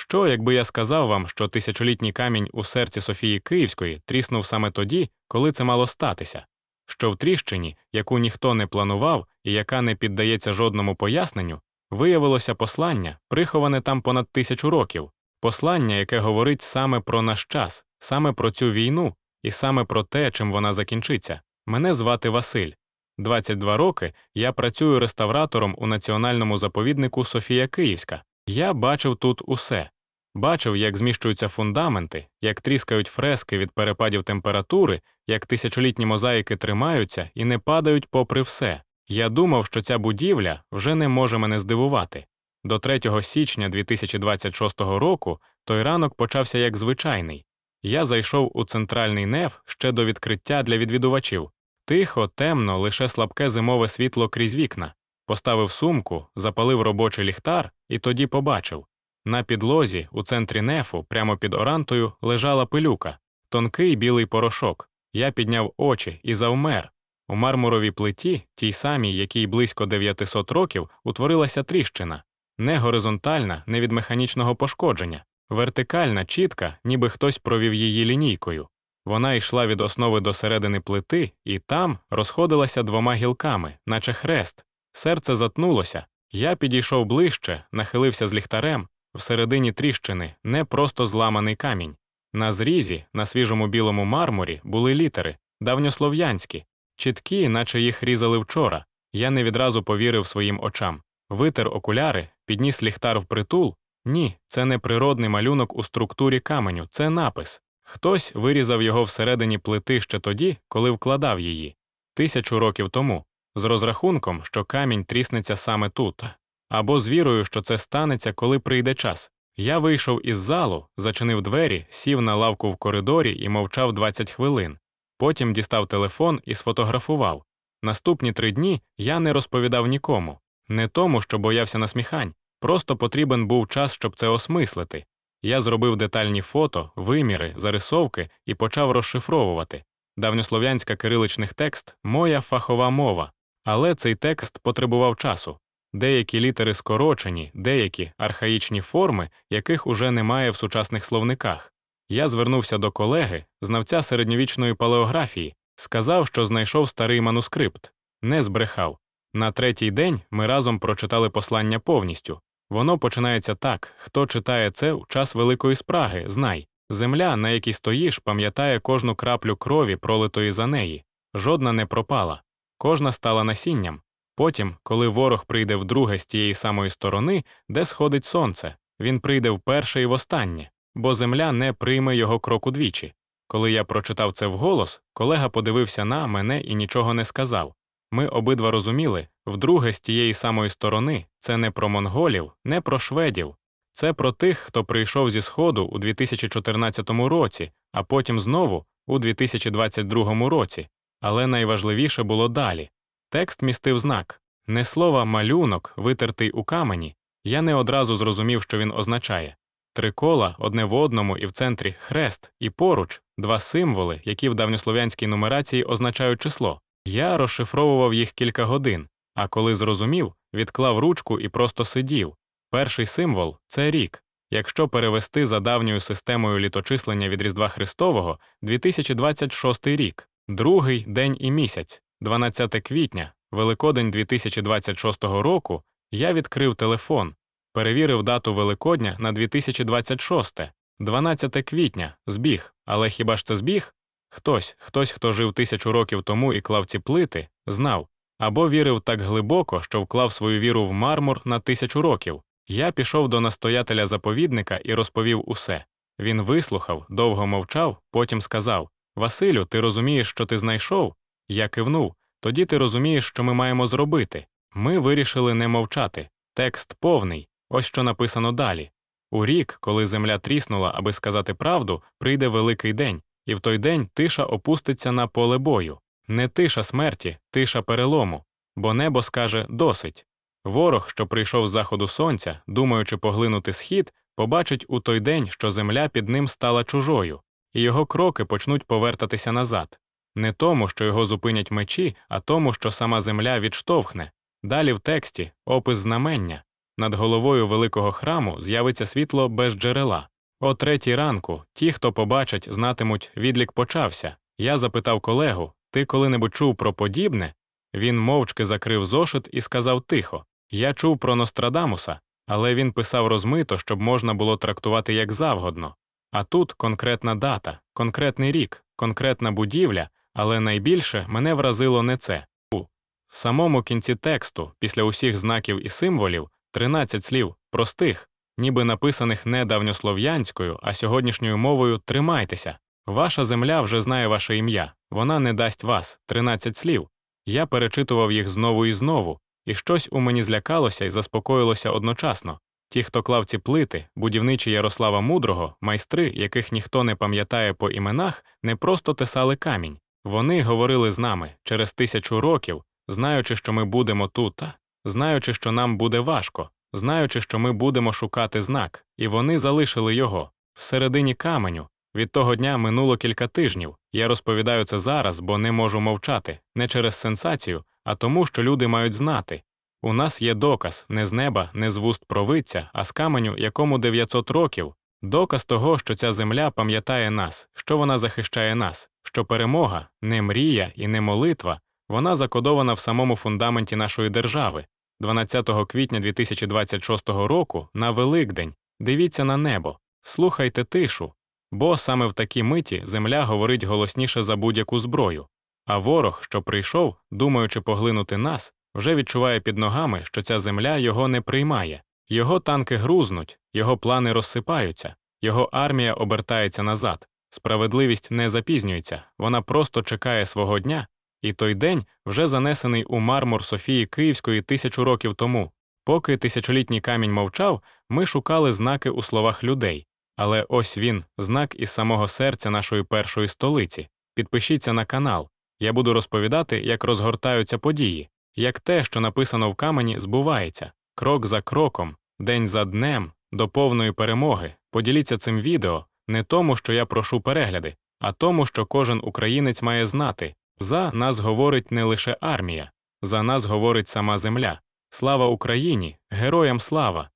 Що, якби я сказав вам, що тисячолітній камінь у серці Софії Київської тріснув саме тоді, коли це мало статися, що в тріщині, яку ніхто не планував і яка не піддається жодному поясненню, виявилося послання, приховане там понад тисячу років, послання, яке говорить саме про наш час, саме про цю війну і саме про те, чим вона закінчиться. Мене звати Василь. 22 роки я працюю реставратором у національному заповіднику Софія Київська. Я бачив тут усе. Бачив, як зміщуються фундаменти, як тріскають фрески від перепадів температури, як тисячолітні мозаїки тримаються і не падають попри все. Я думав, що ця будівля вже не може мене здивувати. До 3 січня 2026 року той ранок почався як звичайний. Я зайшов у центральний неф ще до відкриття для відвідувачів. Тихо, темно, лише слабке зимове світло крізь вікна. Поставив сумку, запалив робочий ліхтар і тоді побачив. На підлозі, у центрі нефу, прямо під орантою, лежала пилюка, тонкий білий порошок. Я підняв очі і завмер. У мармуровій плиті, тій самій, якій близько 900 років, утворилася тріщина, не горизонтальна, не від механічного пошкодження, вертикальна, чітка, ніби хтось провів її лінійкою. Вона йшла від основи до середини плити і там розходилася двома гілками, наче хрест. Серце затнулося. Я підійшов ближче, нахилився з ліхтарем. Всередині тріщини не просто зламаний камінь. На зрізі, на свіжому білому мармурі, були літери, давньослов'янські, чіткі, наче їх різали вчора. Я не відразу повірив своїм очам. Витер окуляри, підніс ліхтар в притул. Ні, це не природний малюнок у структурі каменю, це напис. Хтось вирізав його всередині плити ще тоді, коли вкладав її, тисячу років тому, з розрахунком, що камінь тріснеться саме тут, або з вірою, що це станеться, коли прийде час. Я вийшов із залу, зачинив двері, сів на лавку в коридорі і мовчав 20 хвилин. Потім дістав телефон і сфотографував. Наступні три дні я не розповідав нікому, не тому, що боявся насміхань, просто потрібен був час, щоб це осмислити. Я зробив детальні фото, виміри, зарисовки і почав розшифровувати. Давньослов'янська кириличних текст моя фахова мова, але цей текст потребував часу. Деякі літери скорочені, деякі архаїчні форми, яких уже немає в сучасних словниках. Я звернувся до колеги, знавця середньовічної палеографії, сказав, що знайшов старий манускрипт, не збрехав. На третій день ми разом прочитали послання повністю. Воно починається так: хто читає це у час великої спраги, знай. Земля, на якій стоїш, пам'ятає кожну краплю крові, пролитої за неї, жодна не пропала, кожна стала насінням. Потім, коли ворог прийде вдруге з тієї самої сторони, де сходить сонце, він прийде вперше і востаннє, бо земля не прийме його кроку двічі. Коли я прочитав це вголос, колега подивився на мене і нічого не сказав. Ми обидва розуміли, вдруге з тієї самої сторони це не про монголів, не про шведів, це про тих, хто прийшов зі Сходу у 2014 році, а потім знову у 2022 році. Але найважливіше було далі. Текст містив знак не слова малюнок, витертий у камені. Я не одразу зрозумів, що він означає три кола одне в одному і в центрі хрест, і поруч два символи, які в давньослов'янській нумерації означають число. Я розшифровував їх кілька годин, а коли зрозумів, відклав ручку і просто сидів. Перший символ це рік. Якщо перевести за давньою системою літочислення від Різдва Христового 2026 рік, другий день і місяць, 12 квітня, Великодень 2026 року, я відкрив телефон, перевірив дату Великодня на 2026, 12 квітня, збіг, але хіба ж це збіг? Хтось, хтось, хто жив тисячу років тому і клав ці плити, знав або вірив так глибоко, що вклав свою віру в мармур на тисячу років. Я пішов до настоятеля заповідника і розповів усе. Він вислухав, довго мовчав, потім сказав Василю, ти розумієш, що ти знайшов? Я кивнув. Тоді ти розумієш, що ми маємо зробити. Ми вирішили не мовчати. Текст повний, ось що написано далі. У рік, коли земля тріснула, аби сказати правду, прийде великий день, і в той день тиша опуститься на поле бою. Не тиша смерті, тиша перелому, бо небо скаже досить. Ворог, що прийшов з заходу сонця, думаючи поглинути схід, побачить у той день, що земля під ним стала чужою, і його кроки почнуть повертатися назад, не тому, що його зупинять мечі, а тому, що сама земля відштовхне. Далі в тексті опис знамення. над головою великого храму з'явиться світло без джерела. О третій ранку ті, хто побачать, знатимуть, відлік почався. Я запитав колегу: ти коли-небудь чув про подібне? Він мовчки закрив зошит і сказав тихо: Я чув про Нострадамуса, але він писав розмито, щоб можна було трактувати як завгодно. А тут конкретна дата, конкретний рік, конкретна будівля, але найбільше мене вразило не це. У самому кінці тексту, після усіх знаків і символів, 13 слів, простих, ніби написаних не давньослов'янською, а сьогоднішньою мовою тримайтеся. Ваша земля вже знає ваше ім'я, вона не дасть вас 13 слів. Я перечитував їх знову і знову, і щось у мені злякалося і заспокоїлося одночасно. Ті, хто клав ці плити, будівничі Ярослава Мудрого, майстри, яких ніхто не пам'ятає по іменах, не просто тесали камінь. Вони говорили з нами через тисячу років, знаючи, що ми будемо тут, знаючи, що нам буде важко, знаючи, що ми будемо шукати знак, і вони залишили його всередині каменю. Від того дня минуло кілька тижнів. Я розповідаю це зараз, бо не можу мовчати, не через сенсацію, а тому, що люди мають знати. У нас є доказ не з неба, не з вуст провидця, а з каменю, якому 900 років, доказ того, що ця земля пам'ятає нас, що вона захищає нас, що перемога не мрія і не молитва, вона закодована в самому фундаменті нашої держави. 12 квітня 2026 року на Великдень. Дивіться на небо, слухайте тишу, бо саме в такій миті земля говорить голосніше за будь-яку зброю, а ворог, що прийшов, думаючи поглинути нас, вже відчуває під ногами, що ця земля його не приймає, його танки грузнуть, його плани розсипаються, його армія обертається назад, справедливість не запізнюється, вона просто чекає свого дня, і той день вже занесений у мармур Софії Київської тисячу років тому. Поки тисячолітній камінь мовчав, ми шукали знаки у словах людей. Але ось він, знак із самого серця нашої першої столиці. Підпишіться на канал. Я буду розповідати, як розгортаються події, як те, що написано в камені, збувається, крок за кроком, день за днем, до повної перемоги. Поділіться цим відео не тому, що я прошу перегляди, а тому, що кожен українець має знати. За нас говорить не лише армія, за нас говорить сама земля. Слава Україні! Героям слава!